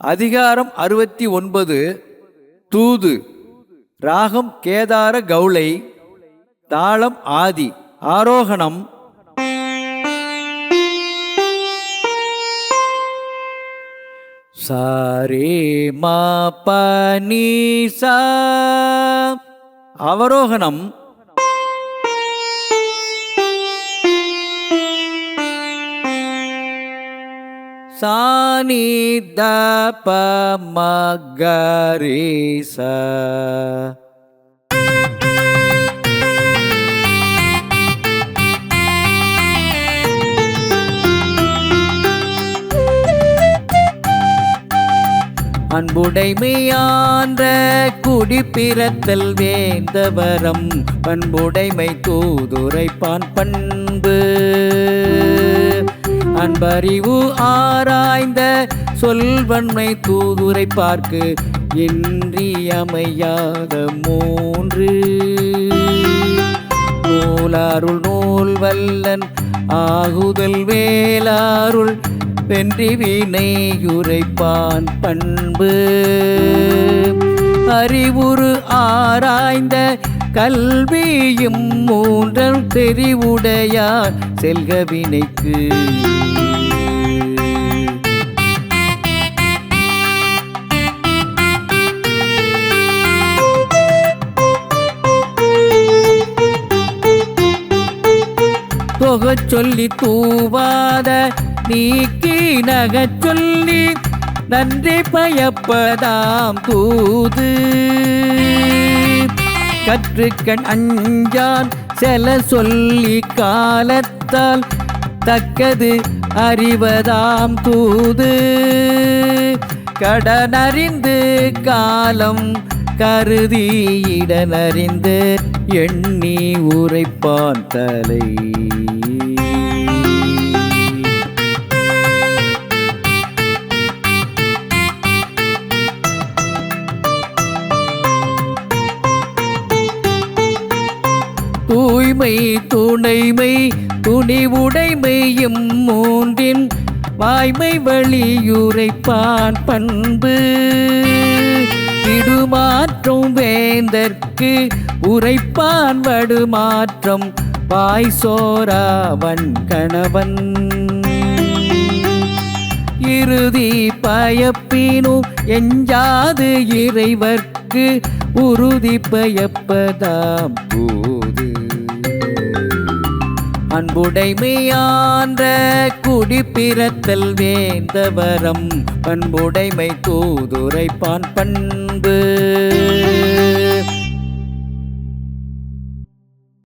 அதிகாரம் அறுபத்தி ஒன்பது தூது ராகம் கேதார கவுளை தாளம் ஆதி ஆரோகணம். சாரே மா பனி சா அவரோகணம். சாணி த ப அன்புடைமையான்ற குடிப்பிறத்தல் வேந்தவரம் பண்புடைமை தூதுரைப்பான் பண்பு. அன்பறிவு ஆராய்ந்த சொல்வன்மை தூதுரை பார்க்கு இன்றியமையாத மூன்று. நூலாருள் நூல் வல்லன் ஆகுதல் வேலாருள் வென்றி வினை உரைப்பான் பண்பு. அறிவுறு ஆராய்ந்த கல்வியும் மூன்றம் தெரிவுடையார் செல்க வினைக்கு தொகச் சொல்லி தூவாத நீக்கி நகச் சொல்லி நன்றி பயப்பதாம் தூது. கற்றுக்கண் அஞ்சான் செல சொல்லி காலத்தால் தக்கது அறிவதாம் தூது. கடனறிந்து காலம் கருதி இடனறிந்து எண்ணி உரைப்பான் தலை. தூய்மை துணைமை துணிவுடைமையும் மூன்றின் வாய்மை வழியுரைப்பான் பண்பு. இடுமாற்றும் வேந்தற்கு உரைப்பான் வடுமாற்றம் வாய் சோராவன் கணவன் இறுதி பயப்பினும் எஞ்சாது இறைவர்க்கு உறுதி பயப்பதாம் போது. அன்புடைமையான்ற குடிப்பிறத்தல் வேந்தவரம் பண்புடைமை தூதுரைப்பான் பண்பு.